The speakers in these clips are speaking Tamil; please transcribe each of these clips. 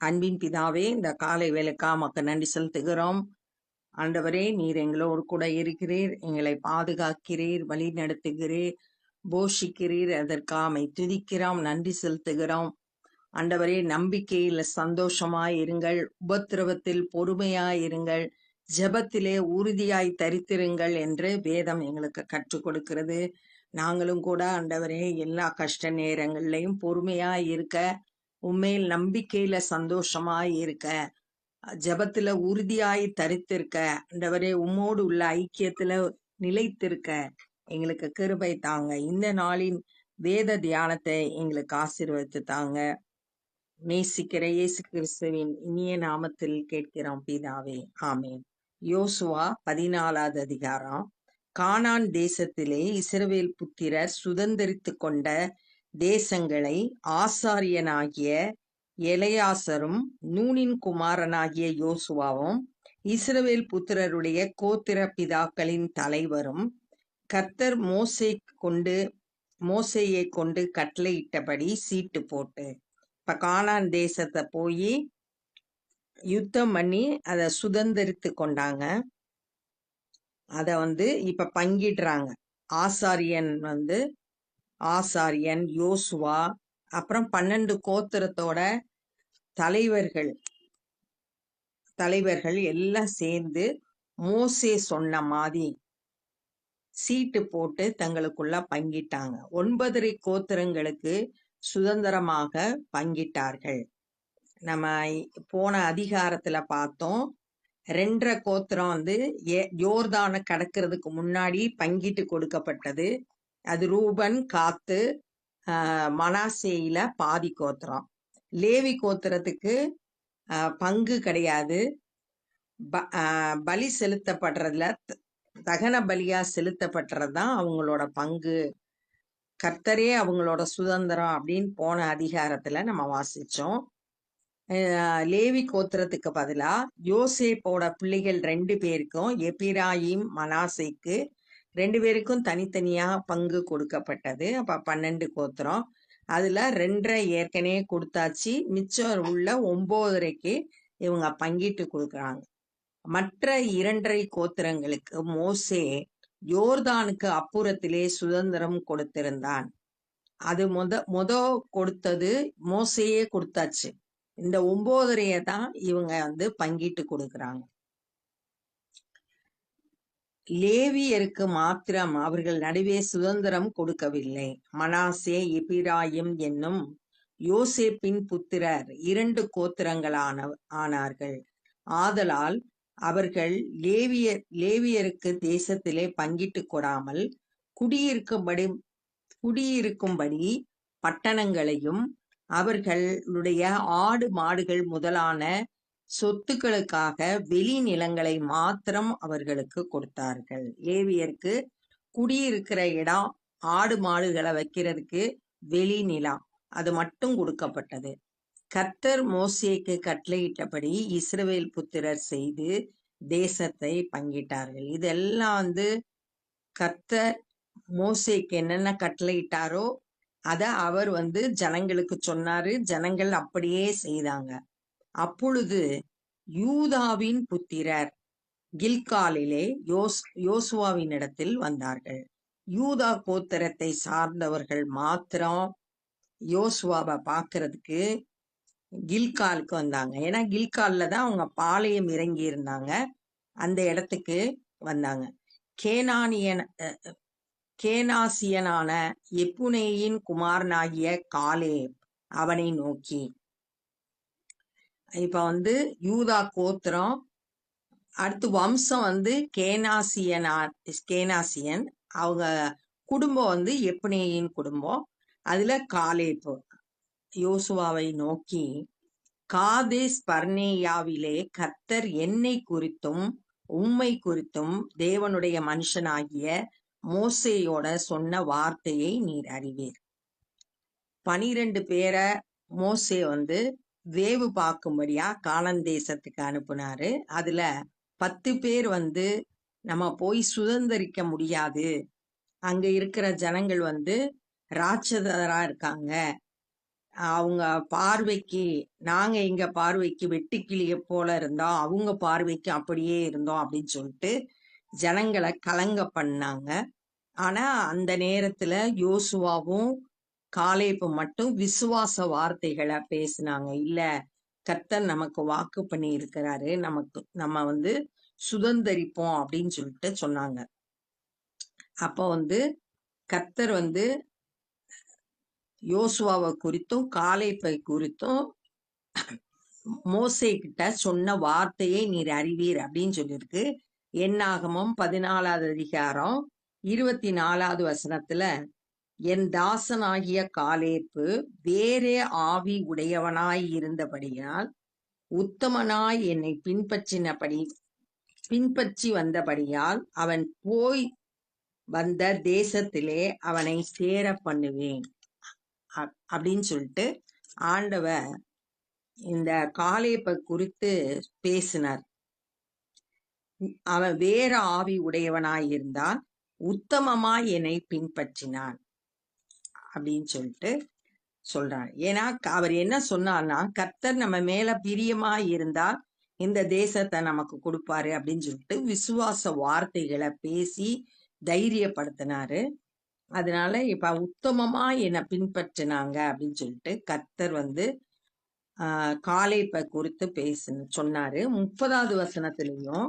அன்பின் பிதாவே இந்த காலை வேலைக்கா மக்கள் நன்றி செலுத்துகிறோம். ஆண்டவரே நீர் எங்களோடு கூட இருக்கிறீர். எங்களை பாதுகாக்கிறீர் வழி நடத்துகிறீர். போஷிக்கிறீர். அதற்காமை துதிக்கிறோம் நன்றி செலுத்துகிறோம். ஆண்டவரே நம்பிக்கையில் சந்தோஷமாய் இருங்கள். உபத்திரவத்தில் பொறுமையாய் இருங்கள். ஜபத்திலே உறுதியாய் தரித்திருங்கள் என்று வேதம் எங்களுக்கு கற்றுக் கொடுக்கிறது. நாங்களும் கூட ஆண்டவரே எல்லா கஷ்ட நேரங்கள்லையும் பொறுமையாய் இருக்க உண்மையில் நம்பிக்கையில சந்தோஷமாய் இருக்க ஜெபத்துல உறுதியாய் தரித்திருக்க ஆண்டவரே உம்மோடு உள்ள ஐக்கியத்துல நிலைத்திருக்க எங்களுக்கு கிருபை தாங்க. இந்த நாளின் வேத தியானத்தை எங்களுக்கு ஆசீர்வதித்து தாங்க. நேசிக்கிற இயேசு கிறிஸ்துவின் இனிய நாமத்தில் கேட்கிறோம் பிதாவே. ஆமேன். யோசுவா பதினாலாவது அதிகாரம். கானான் தேசத்திலே இஸ்ரவேல் புத்திரர் சுதந்தரித்து கொண்ட தேசங்களை ஆசாரியனாகிய எலையாசரும் நூனின் குமாரனாகிய யோசுவாவும் இஸ்ரவேல் புத்திரருடைய கோத்திர பிதாக்களின் தலைவரும் கர்த்தர் மோசை கொண்டு மோசையை கொண்டு கட்டளையிட்டபடி சீட்டு போட்டு இப்ப கானான் தேசத்தை போய் யுத்தம் பண்ணி அதை சுதந்திரித்து கொண்டாங்க. அத வந்து இப்ப பங்கிடுறாங்க. ஆசாரியன் வந்து ஆசாரியன் யோசுவா. அப்புறம் பன்னெண்டு கோத்திரத்தோட தலைவர்கள். தலைவர்கள் எல்லாம் சேர்ந்து மோசே சொன்ன மாதிரி சீட்டு போட்டு தங்களுக்குள்ள பங்கிட்டாங்க. ஒன்பதரை கோத்திரங்களுக்கு சுதந்திரமாக பங்கிட்டார்கள். நம்ம போன அதிகாரத்துல பார்த்தோம். ரெண்டரை கோத்திரம் வந்து யோர்தான கடக்கிறதுக்கு முன்னாடி பங்கிட்டு கொடுக்கப்பட்டது. அது ரூபன் காத்து மனாசேயில பாதி கோத்திரம். லேவி கோத்திரத்துக்கு பங்கு கிடையாது. பலி செலுத்தப்படுறதுல தகன பலியா செலுத்தப்படுறது தான் அவங்களோட பங்கு. கர்த்தரே அவங்களோட சுதந்திரம் அப்படின்னு போன அதிகாரத்துல நம்ம வாசிச்சோம். லேவி கோத்திரத்துக்கு பதிலா யோசேப்போட பிள்ளைகள் ரெண்டு பேருக்கும் எபிராயிம் மனாசைக்கு ரெண்டு பேருக்கும் தனித்தனியா பங்கு கொடுக்கப்பட்டது. அப்ப பன்னெண்டு கோத்திரம். அதுல ரெண்டரை ஏற்கனவே கொடுத்தாச்சு. மிச்சம் உள்ள ஒன்பதரைக்கு இவங்க பங்கிட்டு கொடுக்குறாங்க. மற்ற இரண்டரை கோத்திரங்களுக்கு மோசே யோர்தானுக்கு அப்புறத்திலே சுதந்திரம் கொடுத்திருந்தான். அது முத முத கொடுத்தது மோசையே கொடுத்தாச்சு. இந்த ஒம்போதரையை தான் இவங்க வந்து பங்கிட்டு கொடுக்குறாங்க. லேவியருக்கு மாத்திரம் அவர்கள் நடுவே சுதந்திரம் கொடுக்கவில்லை. மனாசே இபிராயிம் என்னும் யோசேப்பின் புத்திரர் இரண்டு கோத்திரங்களான ஆனார்கள். ஆதலால் அவர்கள் லேவியர் லேவியருக்கு தேசத்திலே பங்கிட்டு கொடாமல் குடியிருக்கும்படி குடியிருக்கும்படி பட்டணங்களையும் அவர்களுடைய ஆடு மாடுகள் முதலான சொத்துக்களுக்காக வெளி நிலங்களை மாத்திரம் அவர்களுக்கு கொடுத்தார்கள். லேவியருக்கு குடியிருக்கிற இடம் ஆடு மாடுகளை வைக்கிறதுக்கு வெளி நிலம் அது மட்டும் கொடுக்கப்பட்டது. கர்த்தர் மோசேக்கு கட்டளையிட்டபடி இஸ்ரவேல் புத்திரர் செய்து தேசத்தை பங்கிட்டார்கள். இதெல்லாம் வந்து கர்த்தர் மோசேக்கு என்னென்ன கட்டளையிட்டாரோ அதை அவர் வந்து ஜனங்களுக்கு சொன்னாரு. ஜனங்கள் அப்படியே செய்தாங்க. அப்பொழுது யூதாவின் புத்திரர் கில்காலிலே யோஸ் யோசுவாவின் இடத்தில் வந்தார்கள். யூதா கோத்திரத்தை சார்ந்தவர்கள் மாத்திரம் யோசுவாவை பார்க்கறதுக்கு கில்காலுக்கு வந்தாங்க. ஏன்னா கில்காலில் தான் அவங்க பாளையம் இறங்கி இருந்தாங்க. அந்த இடத்துக்கு வந்தாங்க. கேனானியன் கேனாசியனான எப்புனேயின் குமாரனாகிய காலே அவனை நோக்கி இப்ப வந்து யூதா கோத்திரம் அடுத்து வம்சம் வந்து கேனாசியனார் கேனாசியன். அவங்க குடும்பம் வந்து எப்பனேயின் குடும்பம். அதுல காலேப்பு யோசுவாவை நோக்கி காதேஸ் பர்னேயாவிலே கத்தர் என்னை குறித்தும் உம்மை குறித்தும் தேவனுடைய மனுஷனாகிய மோசையோட சொன்ன வார்த்தையை நீர் அறிவீர். பனிரெண்டு பேரை மோசே வந்து வேவு பார்க்கும்படியா காலன் தேசத்துக்கு அனுப்புனாரு. அதுல பத்து பேர் வந்து நம்ம போய் சுதந்திரிக்க முடியாது. அங்க இருக்கிற ஜனங்கள் வந்து ராட்சதரா இருக்காங்க. அவங்க பார்வைக்கு நாங்க எங்க பார்வைக்கு வெட்டுக்கிளிய போல இருந்தோம். அவங்க பார்வைக்கு அப்படியே இருந்தோம் அப்படின்னு சொல்லிட்டு ஜனங்களை கலங்க பண்ணாங்க. ஆனா அந்த நேரத்துல யோசுவாவும் காலேப்பு மட்டும் விசுவாச வார்த்தைகளை பேசினாங்க. இல்ல கர்த்தர் நமக்கு வாக்கு பண்ணி இருக்கிறாரு. நமக்கு நம்ம வந்து சுதந்தரிப்போம் அப்படின்னு சொல்லிட்டு சொன்னாங்க. அப்போ வந்து கர்த்தர் வந்து யோசுவாவை குறித்தும் காலேப்பை குறித்தும் மோசே கிட்ட சொன்ன வார்த்தையை நீர் அறிவீர் அப்படின்னு சொல்லியிருக்கு. என்னாகமும் பதினாலாவது அதிகாரம் இருபத்தி நாலாவது வசனத்துல என் தாசனாகிய காலேப்பு வேறே ஆவி உடையவனாய் இருந்தபடியால் உத்தமனாய் என்னை பின்பற்றினபடி பின்பற்றி வந்தபடியால் அவன் போய் வந்த தேசத்திலே அவனை சேர பண்ணுவேன். அப்- அப்படின்னு சொல்லிட்டு ஆண்டவர் இந்த காலேப்பை குறித்து பேசினார். அவன் வேற ஆவி உடையவனாய் இருந்தான் உத்தமமாய் என்னை பின்பற்றினான். அப்படின்னு சொல்லிட்டு சொல்றார் ஏன்னா அவர் என்ன சொன்னார்னா கர்த்தர் நம்ம மேல பிரியமா இருந்தா இந்த தேசத்தை நமக்கு கொடுப்பாரு அப்படின்னு சொல்லிட்டு விசுவாச வார்த்தைகளை பேசி தைரியப்படுத்தினாரு. அதனால இப்ப உத்தமமா என்னை பின்பற்றினாங்க அப்படின்னு சொல்லிட்டு கர்த்தர் வந்து ஆஹ் காலேப்பை குறித்து பேசு சொன்னாரு. முப்பதாவது வசனத்திலையும்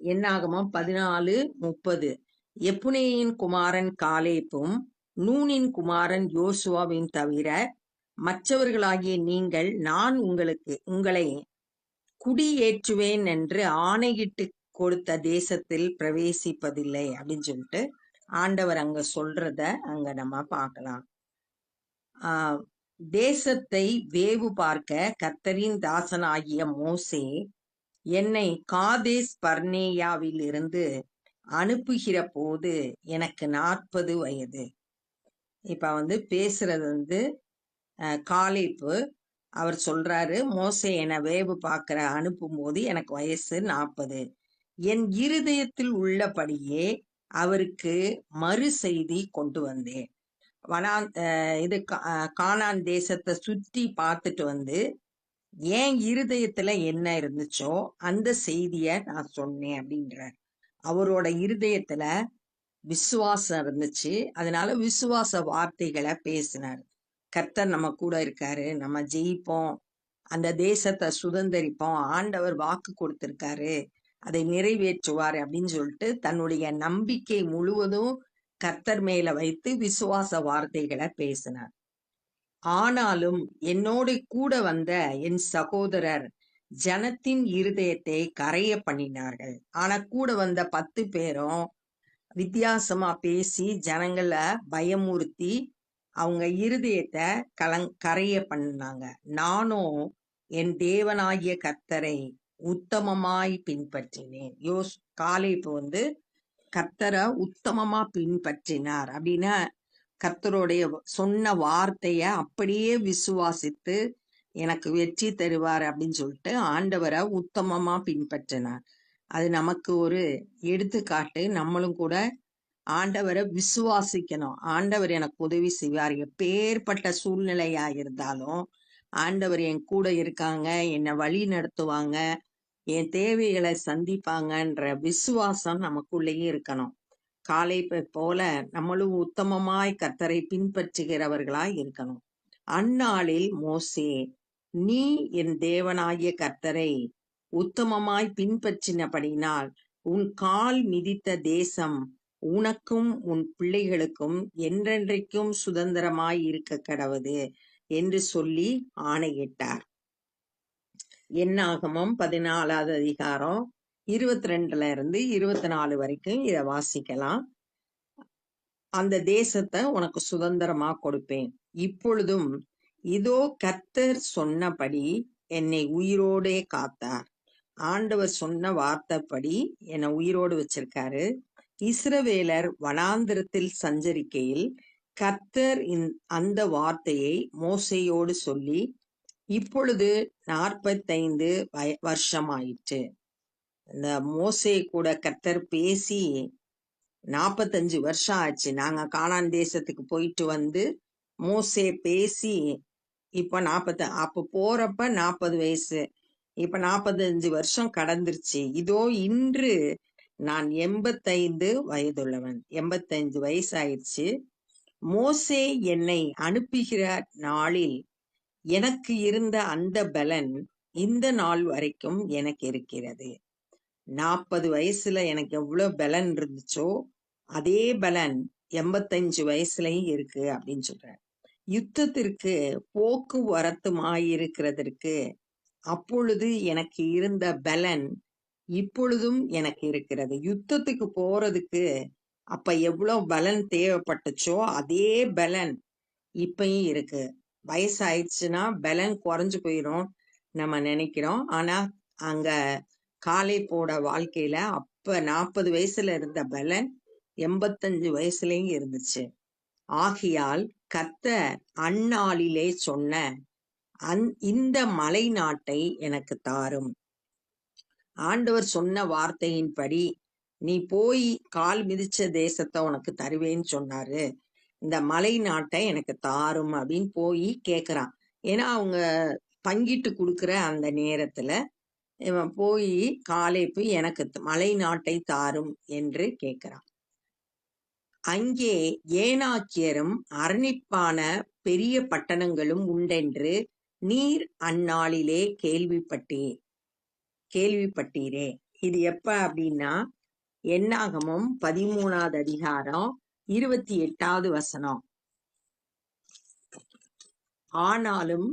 என்னாகுமா? பதினாலு முப்பது. எப்புனேயின் குமாரன் காலேப்பும் நூனின் குமாரன் யோசுவாவின் தவிர மற்றவர்களாகிய நீங்கள் நான் உங்களுக்கு உங்களை குடியேற்றுவேன் என்று ஆணையிட்டு கொடுத்த தேசத்தில் பிரவேசிப்பதில்லை அப்படின்னு சொல்லிட்டு ஆண்டவர் அங்க சொல்றத அங்க நம்ம பார்க்கலாம். ஆஹ் தேசத்தை வேவு பார்க்க கர்த்தரின் தாசனாகிய மோசே என்னை காதேஸ் பர்னேயாவில் இருந்து அனுப்புகிற போது எனக்கு நாற்பது வயது. இப்போ வந்து பேசுறது வந்து காலிப்பு. அவர் சொல்றாரு மோசை என வேவு பார்க்கிற அனுப்பும் போது எனக்கு வயசு நாற்பது என் இருதயத்தில் உள்ளபடியே அவருக்கு மறு செய்தி கொண்டு வந்தேன். வனா இது கா- கானான் தேசத்தை சுற்றி பார்த்துட்டு வந்து என் இருதயத்துல என்ன இருந்துச்சோ அந்த செய்திய நான் சொன்னேன் அப்படின்றார். அவரோட இருதயத்துல விசுவாசம் இருந்துச்சு. அதனால விசுவாச வார்த்தைகளை பேசினார். கர்த்தர் நம்ம கூட இருக்காரு. நம்ம ஜெயிப்போம். அந்த தேசத்தை சுதந்தரிப்போம். ஆண்டவர் வாக்கு கொடுத்திருக்காரு. அதை நிறைவேற்றுவார் அப்படின்னு சொல்லிட்டு தன்னுடைய நம்பிக்கை முழுவதும் கர்த்தர் மேல வைத்து விசுவாச வார்த்தைகளை பேசினார். ஆனாலும் என்னோடு கூட வந்த என் சகோதரர் ஜனத்தின் இருதயத்தை கரைய பண்ணினார்கள். ஆனா கூட வந்த பத்து பேரும் வித்தியாசமா பேசி ஜனங்களை பயமுறுத்தி அவங்க இருதயத்தை கலங் கரைய பண்ணாங்க நானும் என் தேவனாகிய கர்த்தரை உத்தமமாய் பின்பற்றினேன். யோஸ் காலை இப்போ வந்து கர்த்தரை உத்தமமா பின்பற்றினார் அப்படின்னா கர்த்தருடைய சொன்ன வார்த்தைய அப்படியே விசுவாசித்து எனக்கு வெற்றி தருவார் அப்படின்னு சொல்லிட்டு ஆண்டவரை உத்தமமா பின்பற்றினார். அது நமக்கு ஒரு எடுத்துக்காட்டு. நம்மளும் கூட ஆண்டவரை விசுவாசிக்கணும். ஆண்டவர் எனக்கு உதவி செய்வார் எப்பேற்பட்ட சூழ்நிலையா இருந்தாலும் ஆண்டவர் என் கூட இருக்காங்க என்னை வழி நடத்துவாங்க என் தேவைகளை சந்திப்பாங்கன்ற விசுவாசம் நமக்குள்ளேயே இருக்கணும். காலை போல நம்மளும் உத்தமமாய் கத்தரை பின்பற்றுகிறவர்களாய் இருக்கணும். அந்நாளில் மோசே நீ என் தேவனாகிய கர்த்தரை உத்தமமாய் பின்பற்றினபடினால் உன் கால் மிதித்த தேசம் உனக்கும் உன் பிள்ளைகளுக்கும் என்றென்றைக்கும் சுதந்திரமாய் இருக்க கடவுது என்று சொல்லி ஆணையிட்டார். என்னாகமம் பதினாலாவது அதிகாரம் இருபத்தி ரெண்டுல இருந்து இருபத்தி நாலு வரைக்கும் இதை வாசிக்கலாம். அந்த தேசத்தை உனக்கு சுதந்திரமா கொடுப்பேன். இப்பொழுதும் இதோ கர்த்தர் சொன்னபடி என்னை உயிரோடே காத்தார். ஆண்டவர் சொன்ன வார்த்தைப்படி என்னை உயிரோடு வச்சிருக்காரு. இஸ்ரவேலர் வனாந்திரத்தில் சஞ்சரிக்கையில் கர்த்தர் அந்த வார்த்தையை மோசையோடு சொல்லி இப்பொழுது நாற்பத்தைந்து வய- வருஷமாயிற்று. இந்த மோசே கூட கர்த்தர் பேசி நாற்பத்தஞ்சு வருஷம் ஆச்சு. நாங்க காணான் தேசத்துக்கு போயிட்டு வந்து மோசே பேசி இப்ப நாற்பத்த அப்ப போறப்ப நாற்பது வயசு. இப்ப நாற்பத்தஞ்சு வருஷம் கடந்துருச்சு. இதோ இன்று நான் எண்பத்தைந்து வயதுள்ளவன். எண்பத்தைந்து வயசு ஆயிடுச்சு மோசே என்னை அனுப்புகிற நாளில். எனக்கு இருந்த அந்த பலன் இந்த நாள் வரைக்கும் எனக்கு இருக்கிறது. நாற்பது வயசுல எனக்கு எவ்வளவு பலன் இருந்துச்சோ அதே பலன் எண்பத்தஞ்சு வயசுலயும் இருக்கு அப்படின்னு சொல்றார். யுத்தத்திற்கு போக்குவரத்துமாயிருக்கிறதற்கு அப்பொழுது எனக்கு இருந்த பலன் இப்பொழுதும் எனக்கு இருக்கிறது. யுத்தத்துக்கு போறதுக்கு அப்ப எவ்வளவு பலன் தேவைப்பட்டுச்சோ அதே பலன் இப்பயும் இருக்கு. வயசாயிடுச்சுன்னா பலன் குறைஞ்சு போயிடும் நம்ம நினைக்கிறோம். ஆனா அங்க காலை போட வாழ்க்கையில அப்ப நாற்பது வயசுல இருந்த பலன் எண்பத்தஞ்சு வயசுலயும் இருந்துச்சு. ஆகையால் கத்த அந்நாளிலே சொன்ன அந் இந்த மலை நாட்டை எனக்கு தாரும். ஆண்டவர் சொன்ன வார்த்தையின்படி நீ போய் கால் மிதிச்ச தேசத்தை உனக்கு தருவேன்னு சொன்னாரு. இந்த மலை நாட்டை எனக்கு தாரும் அப்படின்னு போய் கேக்குறான். ஏன்னா அவங்க பங்கிட்டு கொடுக்குற அந்த நேரத்துல இவன் போய் காலை போய் எனக்கு த- மலை நாட்டை தாரும் என்று கேட்கிறான் அங்கே ஏனாக்கியரும் அரணிப்பான பெரிய பட்டணங்களும் உண்டென்று நீர் அந்நாளிலே கேள்விப்பட்டே கேள்விப்பட்டீரே. இது எப்ப அப்படின்னா என்னாகமும் பதிமூணாவது அதிகாரம் இருபத்தி எட்டாவது வசனம். ஆனாலும்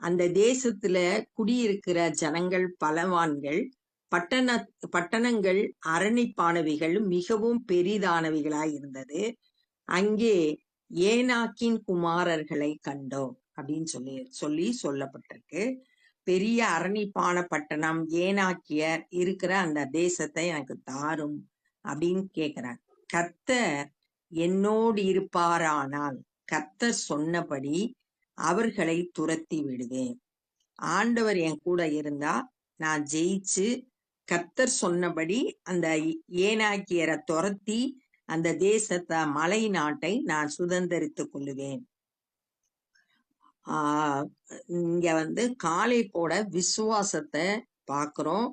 அந்த தேசத்துல குடியிருக்கிற ஜனங்கள் பலவான்கள் பட்டண பட்டணங்கள் அரணிப்பானவைகள் மிகவும் பெரிதானவைகளாய் இருந்தது. அங்கே ஏனாக்கின் குமாரர்களை கண்டோம். அப்படின்னு சொல்லி சொல்லி சொல்லப்பட்டிருக்கு. பெரிய அரணிப்பான பட்டணம் ஏனாக்கியர் இருக்கிற அந்த தேசத்தை எனக்கு தாரும் அப்படின்னு கேக்குறாங்க. கத்தர் என்னோடு இருப்பாரானால் கத்தர் சொன்னபடி அவர்களை துரத்தி விடுவேன். ஆண்டவர் என் கூட இருந்தா நான் ஜெயிச்சு கத்தர் சொன்னபடி அந்த ஏனாக்கியரை துரத்தி அந்த தேசத்தை மலை நாட்டை நான் சுதந்தரித்துக் கொள்ளுவேன். இங்க வந்து காலை போட விசுவாசத்தை பார்க்கிறோம்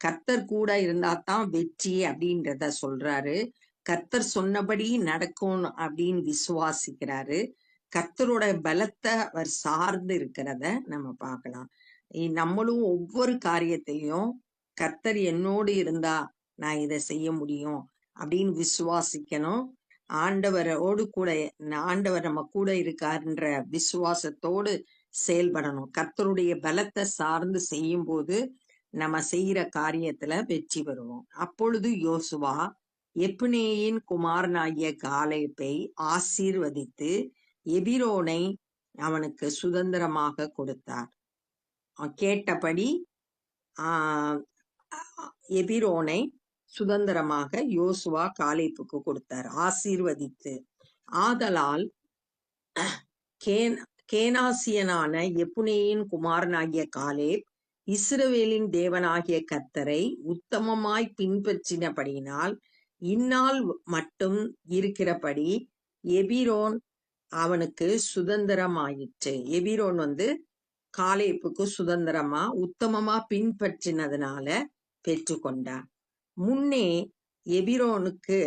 கர்த்தர் கூட இருந்தா தான் வெற்றி அப்படின்றத சொல்றாரு. கர்த்தர் சொன்னபடி நடக்கும் அப்படின்னு விசுவாசிக்கிறாரு. கர்த்தரோட பலத்தை அவர் சார்ந்து இருக்கிறத நம்ம பார்க்கலாம். நம்மளும் ஒவ்வொரு காரியத்திலையும் கர்த்தர் என்னோடு இருந்தா நான் இதை செய்ய முடியும் அப்படின்னு விசுவாசிக்கணும். ஆண்டவரோடு கூட ஆண்டவர் நம்ம கூட இருக்காருன்ற விசுவாசத்தோடு செயல்படணும். கர்த்தருடைய பலத்தை சார்ந்து செய்யும் போது நம்ம செய்யற காரியத்துல வெற்றி பெறுவோம். அப்பொழுது யோசுவா எப்னேயின் குமாரனாகிய காலேப்பை ஆசீர்வதித்து எபிரோனை அவனுக்கு சுதந்திரமாக கொடுத்தார். கேட்டபடி ஆஹ் எபிரோனை சுதந்திரமாக யோசுவா காலேப்புக்கு கொடுத்தார். ஆசீர்வதித்து. ஆதலால் கேன் கேனாசியனான எப்புனேயின் குமாரனாகிய காலேப் இஸ்ரவேலின் தேவனாகிய கத்தரை உத்தமமாய் பின்பற்றினபடியினால் இந்நாள் மட்டும் இருக்கிறபடி எபிரோன் அவனுக்கு சுதந்திரமாயிற்று. எபிரோன் வந்து காலேப்புக்கு சுதந்திரமா உத்தமமா பின்பற்றினதுனால பெற்றுக்கொண்டான் முன்னே எபிரோனுக்கு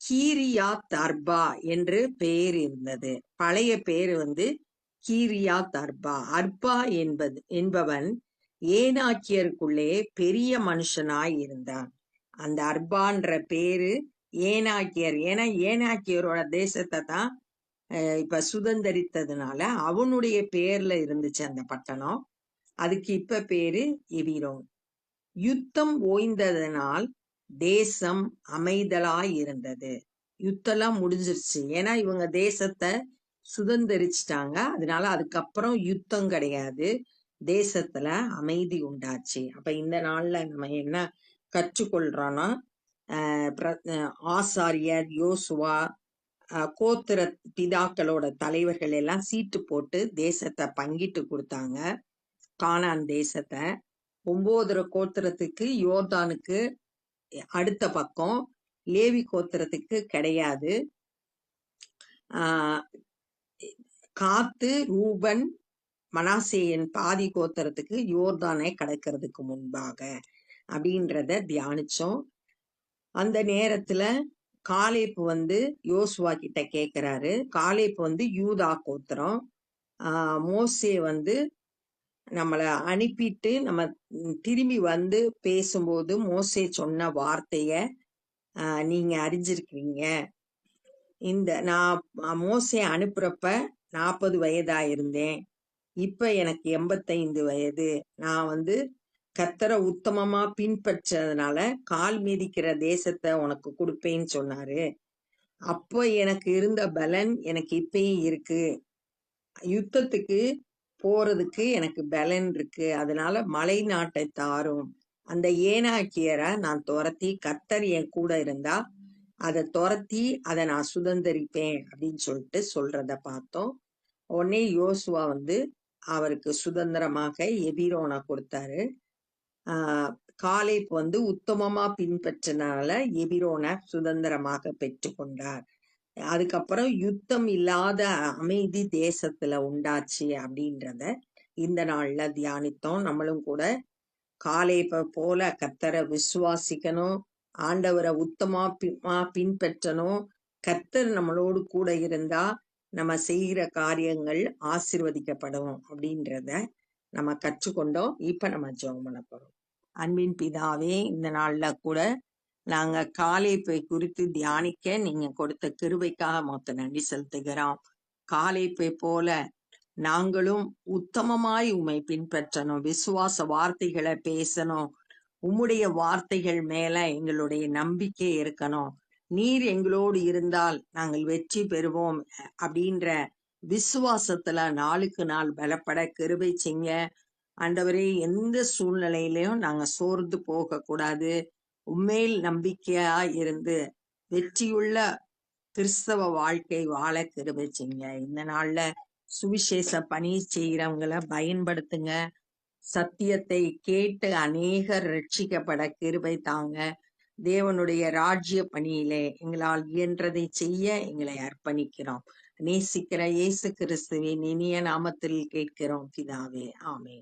கீரியாத் அர்பா என்று பெயர் இருந்தது. பழைய பெயர் வந்து கீரியாத் அர்பா அர்பா என்பது என்பவன் ஏனாக்கியருக்குள்ளே பெரிய மனுஷனாய் இருந்தான். அந்த அர்பான்ற பேரு ஏனாக்கியர். ஏன்னா ஏனாக்கியரோட தேசத்தை தான் இப்ப சுதந்தரித்ததுனால அவனுடைய பேர்ல இருந்துச்சு அந்த பட்டணம். அதுக்கு இப்ப பேரு எபிரோன். யுத்தம் ஓய்ந்ததனால் தேசம் அமைதலாயிருந்தது. யுத்தம்லாம் முடிஞ்சிருச்சு. ஏன்னா இவங்க தேசத்தை சுதந்திரிச்சிட்டாங்க. அதனால அதுக்கப்புறம் யுத்தம் கிடையாது. தேசத்துல அமைதி உண்டாச்சு. அப்ப இந்த நாள்ல நம்ம என்ன கற்றுக்கொள்றோம்னா ஆஹ் ஆசாரியர் யோசுவா கோத்திர பிதாக்களோட தலைவர்கள் எல்லாம் சீட்டு போட்டு தேசத்தை பங்கிட்டு கொடுத்தாங்க. கானான் தேசத்தை. ஒன்பதரை கோத்திரத்துக்கு யோர்தானுக்கு அடுத்த பக்கம் லேவி கோத்திரத்துக்கு கிடையாது. காத்து ரூபன் மனாசேயன் பாதி கோத்திரத்துக்கு யோர்தானை கடக்கிறதுக்கு முன்பாக அப்படின்றத தியானிச்சோம். அந்த நேரத்துல காலேப்பு வந்து யோசுவா கிட்ட கேட்கிறாரு காலேப்பு வந்து யூதா கோத்திரம். மோசே வந்து நம்மளை அனுப்பிட்டு நம்ம திரும்பி வந்து பேசும்போது மோசே சொன்ன வார்த்தைய நீங்க அறிஞ்சிருக்கீங்க இந்த நான் மோசே அனுப்புறப்ப நாற்பது வயதா இருந்தேன். இப்ப எனக்கு எண்பத்தைந்து வயது. நான் வந்து கத்தரை உத்தமமா பின்பற்றதுனால கால் மீதிக்கிற தேசத்தை உனக்கு கொடுப்பேன்னு சொன்னாரு. அப்போ எனக்கு இருந்த பலன் எனக்கு இப்பயும் இருக்கு. யுத்தத்துக்கு போறதுக்கு எனக்கு பலன் இருக்கு. அதனால மலை நாட்டை தாரும். அந்த ஏனாக்கியரை நான் துரத்தி கத்தர் என் கூட இருந்தா அதை துரத்தி அதை நான் சுதந்தரிப்பேன் அப்படின்னு சொல்லிட்டு சொல்றத பார்த்தோம். உடனே யோசுவா வந்து அவருக்கு சுதந்திரமாக எபிரோனை கொடுத்தாரு. காலேப் வந்து உத்தமமா பின்பற்றினால எபிரோனை சுதந்திரமாக பெற்றுக்கொண்டார். அதுக்கப்புறம் யுத்தம் இல்லாத அமைதி தேசத்துல உண்டாச்சு அப்படின்றத இந்த நாள்ல தியானித்தோம். நம்மளும் கூட காலை போல கத்தரை விசுவாசிக்கணும் ஆண்டவரை உத்தமா பிமா பின்பற்றணும். கத்தர் நம்மளோடு கூட இருந்தா நம்ம செய்கிற காரியங்கள் ஆசிர்வதிக்கப்படும் அப்படின்றத நம்ம கற்றுக்கொண்டோம். இப்ப நம்ம ஜெபம் பண்ண போறோம். அன்பின் பிதாவே இந்த நாள்ல கூட நாங்க காலேப்பை குறித்து தியானிக்க நீங்க கொடுத்த கிருபைக்காக மொத்த நன்றி செலுத்துகிறோம். காலேப்பை போல நாங்களும் உத்தமமாய் உமை பின்பற்றணும். விசுவாச வார்த்தைகளை பேசணும். உம்முடைய வார்த்தைகள் மேல எங்களுடைய நம்பிக்கை இருக்கணும். நீர் எங்களோடு இருந்தால் நாங்கள் வெற்றி பெறுவோம் அப்படின்ற விசுவாசத்துல நாளுக்கு நாள் பலப்பட கிருபை செய்ய ஆண்டவரே எந்த சூழ்நிலையிலையும் நாங்க சோர்ந்து போக கூடாது உண்மையில் நம்பிக்கையா இருந்து வெற்றியுள்ள கிறிஸ்தவ வாழ்க்கை வாழ கிருபை செய்யுங்க இந்த நாள்ல சுவிசேஷ பணி செய்யறவங்களை பயன்படுத்துங்க. சத்தியத்தை கேட்டு அநேகர் ரட்சிக்கப்பட கிருபை தாங்க. தேவனுடைய ராஜ்ய பணியிலே எங்களால் இயன்றதை செய்ய எங்களை அர்ப்பணிக்கிறோம். நேசிக்கிற இயேசு கிறிஸ்துவின் இனிய நாமத்தில் கேட்கிறோம் பிதாவே. ஆமே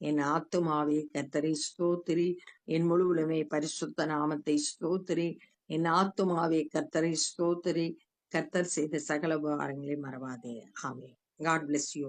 என் ஆத்துமாவே கர்த்தரை ஸ்தோத்திரி. என் முழுவலுமே பரிசுத்த நாமத்தை ஸ்தோத்திரி. என் ஆத்துமாவே கர்த்தரை ஸ்தோத்திரி. கர்த்தர் செய்த சகல உபகாரங்களை மறவாதே. ஆமே காட் bless யூ